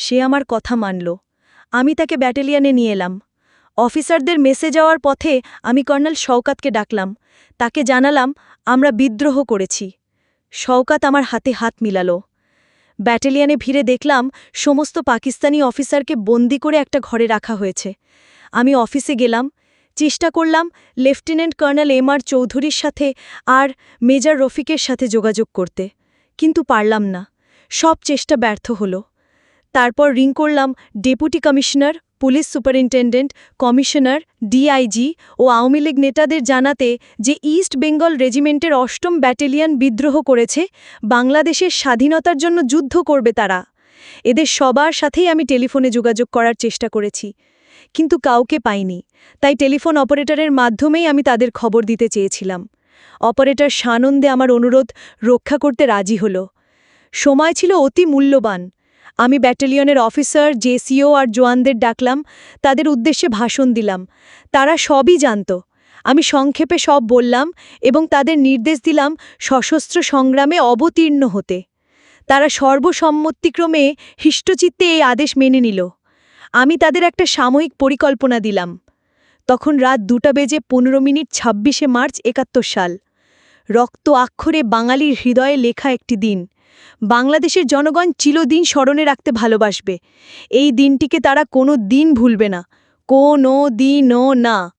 সে আমার কথা মানল। আমি তাকে ব্যাটালিয়নে নিয়ে এলাম। অফিসারদের মেসে যাওয়ার পথে আমি কর্নেল শওকাতকে ডাকলাম। তাকে জানালাম, আমরা বিদ্রোহ করেছি। শওকাত আমার হাতে হাত মিলাল। ব্যাটালিয়নে ভিড়ে দেখলাম, সমস্ত পাকিস্তানি অফিসারকে বন্দি করে একটা ঘরে রাখা হয়েছে। আমি অফিসে গেলাম। চেষ্টা করলাম লেফটেন্যান্ট কর্নেল এম আর চৌধুরীর সাথে আর মেজর রফিকের সাথে যোগাযোগ করতে। কিন্তু পারলাম না। সব চেষ্টা ব্যর্থ হল। তারপর রিং করলাম deputy commissioner, police superintendent, commissioner, DIG ও আওয়ামী লীগ নেতাদের জানাতে যে ইস্ট বেঙ্গল রেজিমেন্টের অষ্টম ব্যাটালিয়ন বিদ্রোহ করেছে, বাংলাদেশের স্বাধীনতার জন্য যুদ্ধ করবে তারা। এদের সবার সাথেই আমি টেলিফোনে যোগাযোগ করার চেষ্টা করেছি, কিন্তু কাউকে পাইনি। তাই টেলিফোন অপারেটরের মাধ্যমেই আমি তাদের খবর দিতে চেয়েছিলাম। অপারেটর সানন্দে আমার অনুরোধ, রক্ষা করতে রাজি হল। সময় ছিল অতি মূল্যবান। আমি ব্যাটালিয়নের অফিসার, জেসিও আর জোয়ানদের ডাকলাম, তাদের উদ্দেশ্যে ভাষণ দিলাম। তারা সবই জানত। আমি সংক্ষেপে সব বললাম এবং তাদের নির্দেশ দিলাম সশস্ত্র সংগ্রামে অবতীর্ণ হতে। তারা সর্বসম্মতিক্রমে হিষ্টচিত্তে এই আদেশ মেনে নিল। আমি তাদের একটা সাময়িক পরিকল্পনা দিলাম। তখন রাত দুটা বেজে পনেরো মিনিট ছাব্বিশে মার্চ একাত্তর সাল। রক্ত আক্ষরে বাঙালির হৃদয়ে লেখা একটি দিন। বাংলাদেশের জনগণ চিরদিন স্মরণে রাখতে ভালোবাসবে। এই দিনটিকে তারা কোনো দিন ভুলবে না। কোনো দিনও না।